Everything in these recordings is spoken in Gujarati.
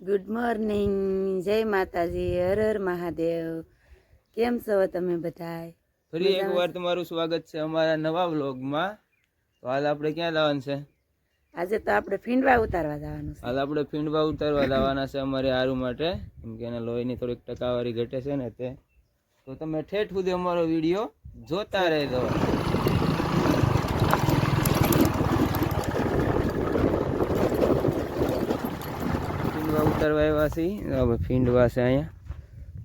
ગુડ મોર્નિંગ જય માતાજી. હર હર મહાદેવ. કેમ છો તમે બધાય? ફરી એક વાર તમારું સ્વાગત છે અમારા નવા વ્લોગમાં. તો હાલ આપણે ક્યાં જવાનું છે? આજે તો આપણે ફીંડવા ઉતારવા જવાનું છે. હાલ આપણે ફીંડવા ઉતારવા જવાના છે અમારે હારું માટે. કેમ કે એને લોહીની થોડીક ટકાવારી ઘટે છે ને તે. તો તમે ઠેઠ સુધી અમારો વીડિયો જોતા રહેજો ફીંડવા ઉતારવા આવ્યા છીએ. ફીંડવા છે અહીંયા.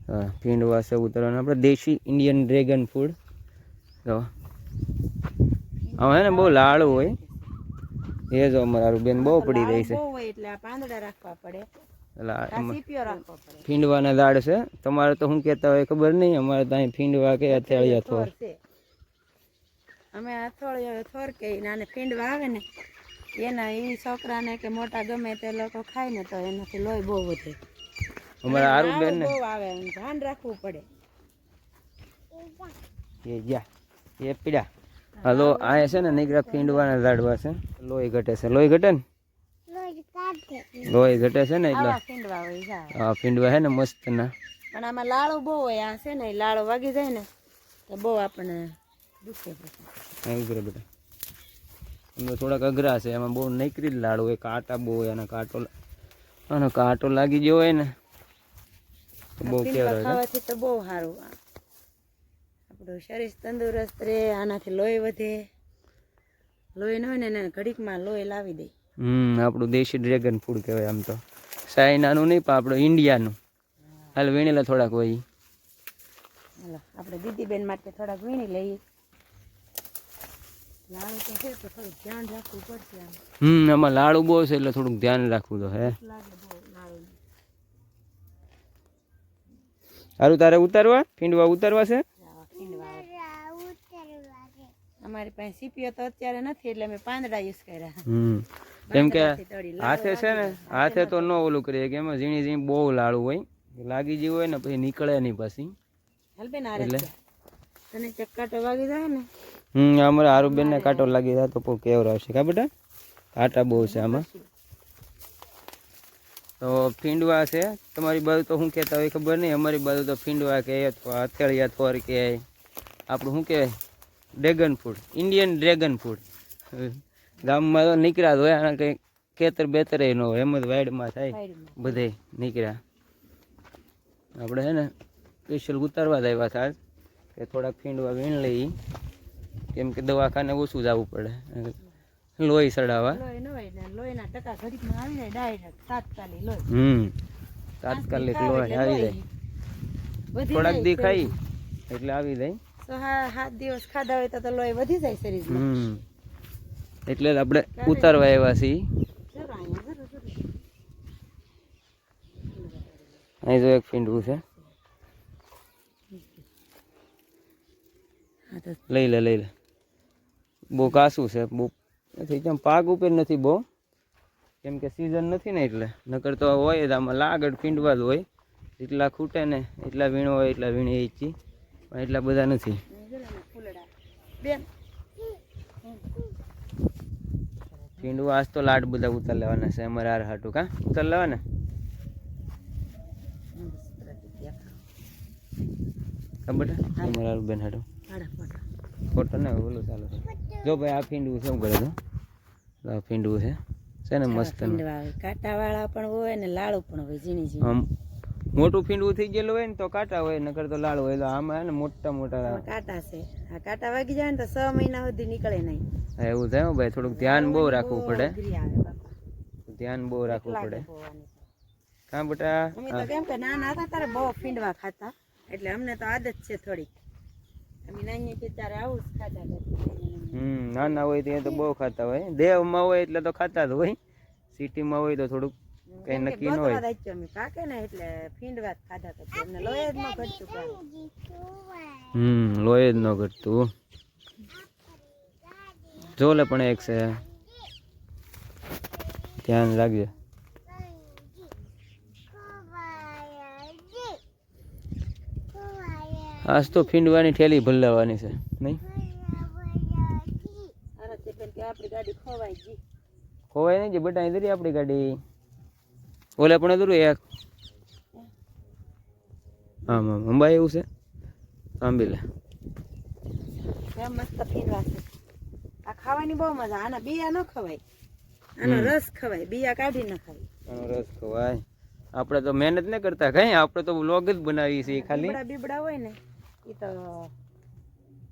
હા ફીંડવા છે ઉતરવાનું. આપણે દેશી ઇન્ડિયન ડ્રેગન ફૂડ જો. હવે ને બહુ લાડુ હોય. એ જો અમારું બેન બહુ પડી રહી છે. એટલે પાંદડા રાખવા પડે. ફીંડવાના ઝાડ છે. તમારે તો શું કહેતા હોય ખબર નહીં. અમારે તો અહીં ફીંડવા કે અથાળિયા થોર. અમે અથોળિયો થોર કે નાને ફીંડવા આવે ને એના એ છોકરાને કે મોટા ગમે તે લોકો ખાય ને તો એનાથી લોહી બહુ વધે. અમારે આરું બેન ને બહુ આવે ધ્યાન રાખવું પડે. એ જા એ પીડા. હલો આ છે ને નીકળા ફીંડવાના લાડવા છે. લોહી ઘટે છે. લોહી ઘટે ને? લોહી ઘટે છે ને એટલે? પીંડવા હોય આ છે ને મસ્ત ના પણ આમાં લાળો બહુ હોય આ છે ને લાળો વાગી જાય ને તો બહુ આપણને દુખે પછી એવું કરે બેટા. એમાં થોડાક અઘરા છે એમાં બહુ નીકળી જ લાડુ હોય કાંટા બહુ હોય અને કાંટો અને કાંટો લાગી ગયો હોય ને તો બહુ ખાવાથી તો બહુ સારું આપણું શરીર તંદુરસ્ત રહે આનાથી લોહી વધે. લોહી ન હોય ને ઘડીકમાં લોહી લાવી દે. હમ આપણું દેશી ડ્રેગન ફૂડ કહેવાય આમ તો. ચાઇનાનું નહીં પણ આપણું ઇન્ડિયાનું. હાલ વીણેલા થોડાક હોય. હાલો આપણે દીદીબેન માટે થોડાક વીણી લઈએ લાડુ તો છે તો થોડુંક ધ્યાન રાખવું પડશે આમ હમ આમાં લાડુ બહુ છે એટલે થોડુંક ધ્યાન રાખવું તો હે. સારું તારે ઉતારવા? ફીંડવા ઉતારવા છે? અમારી પાસે સીપીઓ તો અત્યારે નથી એટલે અમે પાંદડા યુઝ કર્યા. હમ કેમ કે હાથે છે ને હાથે તો ન ઓલું કરીએ કે એમાં ઝીણી ઝીણી બહુ લાડુ હોય. લાગી ગયું હોય ને પછી નીકળે નહીં પછી. રીતે. તને ચક્કાટો વાગી જાય ને. હમ અમારે હારું બેન ને કાંટો લાગી જાય તો બહુ કેવર આવશે. કા બેટા? કાંટા બહુ છે આમાં. તો ફીંડવા છે. તમારી બાજુ તો શું કહેતા હોય ખબર નહીં. અમારી બાજુ તો ફીંડવા કે અથવા અથેળિયા થોર કે આપણું શું કહેવાય? Dragon food Indian dragon food ગામમાં તો નીકળ્યા જ હોય અને કંઈ ખેતર બેતર ન હોય. એમ જ વાઈડમાં થાય. સાઈડમાં. બધે નીકળ્યા. આપણે છે ને સ્પેશિયલ ઉતારવા જ આવ્યા હતા. આજ કે થોડાક ફીંડવા વીણ લઈ. કેમ કે દવાખાને ઓછું જવું પડે. લોહી લોહી હમ. તાત્કાલિક લોહી આવી જાય. થોડાક દી ખાઈ એટલે આવી જાય. તો હા સાત દિવસ ખાધા હોય તો લોહી વધી જાય શરીરમાં. હમ. એટલે આપણે ઉતારવા આવ્યા છીએ. અહીં જો એક ફીંડવું છે. લઈ લે લઈ લે. બહુ કાસું છે બહુ નથી કેમ પાક ઉપર નથી બહુ. કેમ કે સિઝન નથી ને એટલે. નકર તો હોય જ આમાં લાગડ પીંડવા જ હોય. જેટલા ખૂટે ને એટલા વીણો હોય એટલા વીણી એ પણ એટલા બધા નથી. ફીંડવા આજ તો લાડ બધા ઉતાર લેવાના છે અમારે હાર હાટું. કા? ઉતાર લેવાના? બેન હાટું. ફોટો ને ઓલું ચાલુ છે. જો ભાઈ આ ફીંડવું છે શું કરે તો આ ફીંડવું છે. છે ને મસ્ત કાંટા વાળા કાંટાવાળા પણ હોય ને લાડુ પણ હોય ઝીણી ઝીણી. મોટું ફીંડવું થઈ ગયેલું હોય ને તો કાંટા હોય નકર તો લાલ હોય. તો આમાં હે ને મોટા મોટા. કાંટા છે. આ કાંટા વાગી જાય ને તો છ મહિના સુધી નીકળે નહીં. એવું થાય ભાઈ થોડુંક ધ્યાન બહુ રાખવું પડે. ધ્યાન બહુ રાખવું પડે. કાં બેટા અમે તો કેમ કે નાના હતા ત્યારે બહુ ફીંડવા ખાતા. એટલે અમને તો આદત છે થોડીક. હમ નાના હોય ત્યાં તો બહુ ખાતા હોય. દેવમાં હોય એટલે તો ખાતા જ હોય. સિટીમાં હોય તો થોડુંક કઈ નક્કી ન હોય. પાકે ને એટલે ફીંડવા ખાધા કરતા અમને લોહી જ ન ઘટતું હમ લોહી જ ન ઘટતું. જોલે પણ એક છે. ધ્યાન રાખજે. આજ તો ફીંડવાની ઠેલી ભલાવાની છે નહીં? ખોવાય નહીં જે બટા દરી આપણી ગાડી. ઓલા પણ હતું એક. આમ આમ અંબાઈ એવું છે? આંબી લે મસ્ત ફીંડવા છે. આ ખાવાની બહુ મજા આના બિયા ન ખવાય. આનો રસ ખવાય બિયા કાઢી ન ખાય. આનો રસ ખવાય. આપણે તો મહેનત ન કરતા કઈ? આપણે તો વ્લોગ જ બનાવીએ છીએ ખાલી. બીબડા હોય ને એ તો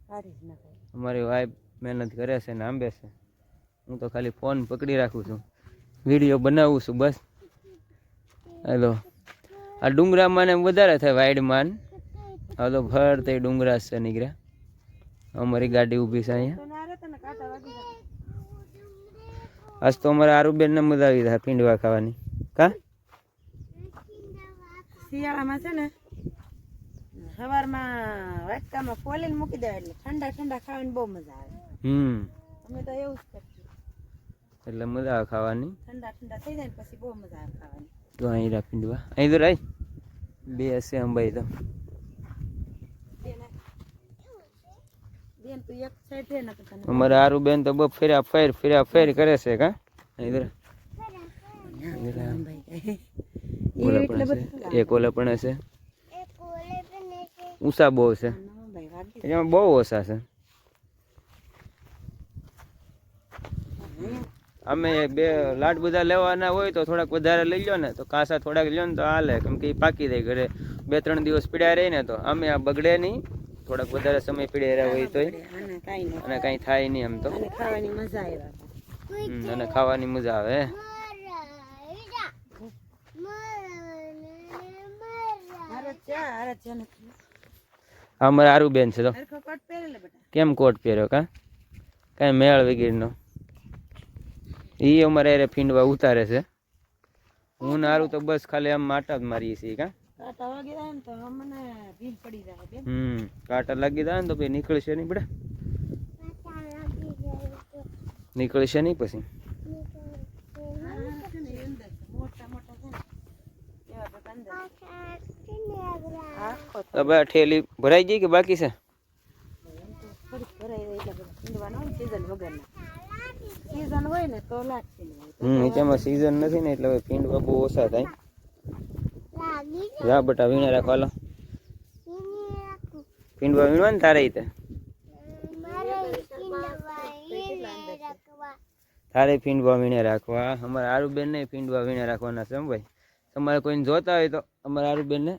સારી જ ન અમારી વાઈફ મહેનત કરે છે ને આંબે છે. હું તો ખાલી ફોન પકડી રાખું છું. વીડિયો બનાવું છું બસ. હેલો. આ ડુંગરામાં ને વધારે થાય વાઈડમાં હાલો આ તે ડુંગરા છે નીકળ્યા. અમારી ગાડી ઊભી છે અહીંયા. આજ તો અમારે આરુબેન ને મજા આવી થાય પીંડવા ખાવાની. કા? શિયાળામાં છે ને સવારમાં વાટકામાં ફોલીને મૂકી દેવા એટલે ઠંડા ઠંડા ખાવાની બહુ મજા આવે. હમ. અમે તો એવું જ કરીએ. એટલે મજા આવે ખાવાની? ઠંડા ઠંડા થઈ જાય ને પછી બહુ મજા આવે ખાવાની. તો અહીં રા પીંડવા. અહીં તો રહી બે હશે અંબાઈ તો. બેન બેન એક સાઈડ તો અમારે બહુ ફેર્યા ફેર ફેર્યા ફેર કરે છે કા? અહીં એક ઓલા પણ છે ઊંચા બહુ છે. એમાં બહુ ઓછા છે. અમે બે લાડ બધા લેવાના હોય તો થોડાક વધારે લઈ લો ને તો કાસા થોડાક લ્યો ને તો હાલે. કેમ કે પાકી જાય ઘરે. બે ત્રણ દિવસ પીડ્યા રહે ને તો અમે આ બગડે નહીં. થોડાક વધારે સમય પીડ્યા રહ્યા હોય ન અને કાંઈ થાય. નહીં એમ તો. અને ખાવાની મજા આવે. અરે ચા અરે ચા અમારે આરું બેન છે તો. કેમ કોટ પહેર્યો કા? કાંઈ મેળ વગેરેનો. એ અમારે અરે ફીંડવા ઉતારે છે. હું ને હારું તો બસ ખાલી આમ માટા જ મારીએ છીએ કા. હમ કાંટા લાગી જાય ને તો પછી નીકળશે નહીં બેટા. નીકળશે નહીં પછી આ છે ને એ અંદર છે. મોટા મોટા છે ને એવા તો અંદર ભાઈ ઠેલી ભરાઈ ગઈ કે બાકી છે? હોય સીઝન નથી ને એટલે હવે ફીંડવા બહુ ઓછા થાય. જા બટા વીણા રાખો હાલો. ફીંડવા વીણવા ને તારે રીતે તારે ફીંડવા વીણે રાખવા. અમારે આરુબેન ને ફીંડવા વીણે રાખવાના છે ભાઈ. તમારે કોઈને જોતા હોય તો અમારે આરુબેન ને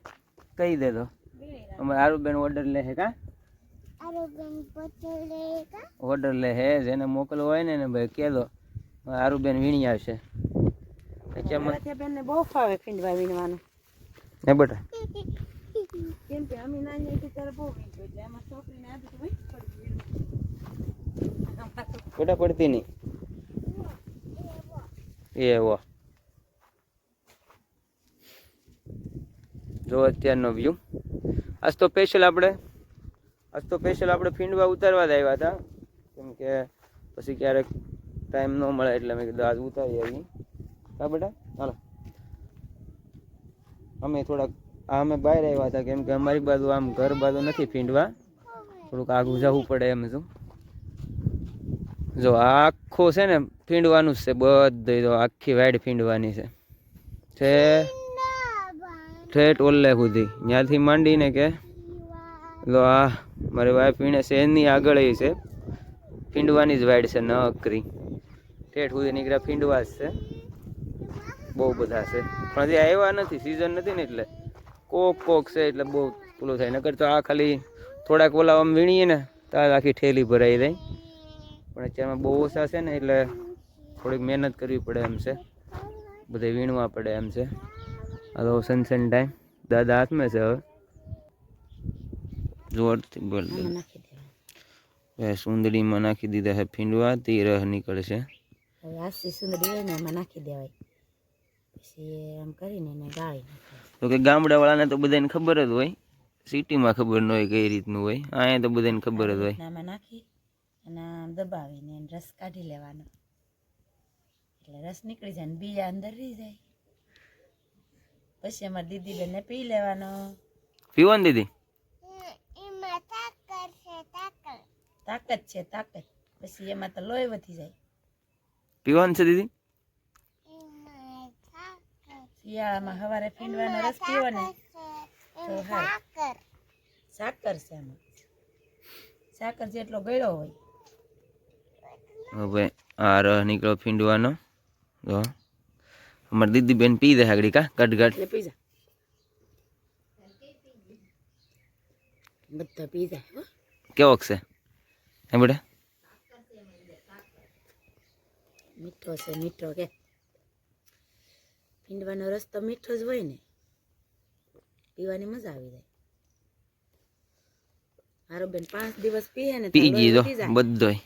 કહી દેજો અમારે આરુબેન ઓર્ડર લે છે કા? ઓર્ડર લે હે જેને મોકલવો હોય ને એને ભાઈ કહેજો આરુબેન વીણી આવશે. બહુ ફાવે પીંડવા વીણવાનું. હે બેટા. કેમ કે અમે નાની હતી ત્યારે બહુ વીણતું એટલે છોકરીને આદત હોય પડતી નહીં. એવો જો અત્યારનો વ્યૂ આજ તો સ્પેશિયલ આપણે, આજ તો સ્પેશિયલ આપણે ફીંડવા ઉતારવા જ આવ્યા હતા. કેમ કે પછી ક્યારેક ટાઈમ ન મળે એટલે મેં કીધું આજ ઉતારી આવી હા બેટા ચાલો અમે થોડાક, આ અમે બહાર આવ્યા હતા, કેમ કે અમારી બાજુ આમ ઘર બાજુ નથી ફીંડવા. થોડુંક આગું જવું પડે એમ શું જો આખો છે ને ફીંડવાનું જ છે, બધું આખી વાઈડ ફીંડવાની છે. છે. ઠેઠ ઓલ્લે સુધી ત્યાંથી માંડીને કે, લો આ મારી વાઈફ પીણે છે, એની આગળ એ છે. ફીંડવાની જ વાઈડ છે નકરી ઠેઠ સુધી નીકળ્યા ફીંડવા જ છે. બહુ બધા છે. પણ હજી આવ્યા નથી સિઝન નથી ને એટલે. કોક કોક છે એટલે બહુ પેલું થાય. નકર તો આ ખાલી થોડાક ઓલા આમ વીણીએ ને, તો આખી ઠેલી ભરાઈ જાય. પણ અત્યારમાં બહુ ઓછા છે ને એટલે થોડીક મહેનત કરવી પડે એમ છે. બધે વીણવા પડે એમ છે. તો સનસન ટાઈમ દાદા હાથમાં છે હવે. જોરથી બોલ દે. આમાં નાખી દીધા છે ફીંડવા તે રહ નીકળશે તો કે ગામડાવાળાને તો બધાને ખબર જ હોય. સિટીમાં ખબર ન હોય કઈ રીતનું હોય. અહીંયા તો બધાને ખબર જ હોય. નાખી અને દબાવીને રસ કાઢી લેવાનો. એટલે રસ નીકળી જાય ને બીજા અંદર રહી જાય. પછી અમારી દીદી બેને પી લેવાનો. પીવો ને દીદી તાકાત છે તાકાત. પછી એમાં તો લોહી વધી જાય. પીવાનું છે દીદી? શિયાળામાં સવારે ફીંડવાનો રસ પીવો ને. તો હા સાકર. છે આમાં. સાકર જેટલો ગળ્યો હોય. હવે આ રહ નીકળ્યો ફીંડવાનો જો. અમારી દીદી બેન પી દે આગળ કા ગટ ગટ એટલે પી જા બધા પી જાય હો કેવોક છે હે બેટા મીઠો છે મીઠો કે ફીંડવાનો રસ તો મીઠો જ હોય ને પીવાની મજા આવી જાય મારો બેન પાંચ દિવસ પીએ ને તો પી લોહી ગઈ તો વધી જાય. બધોય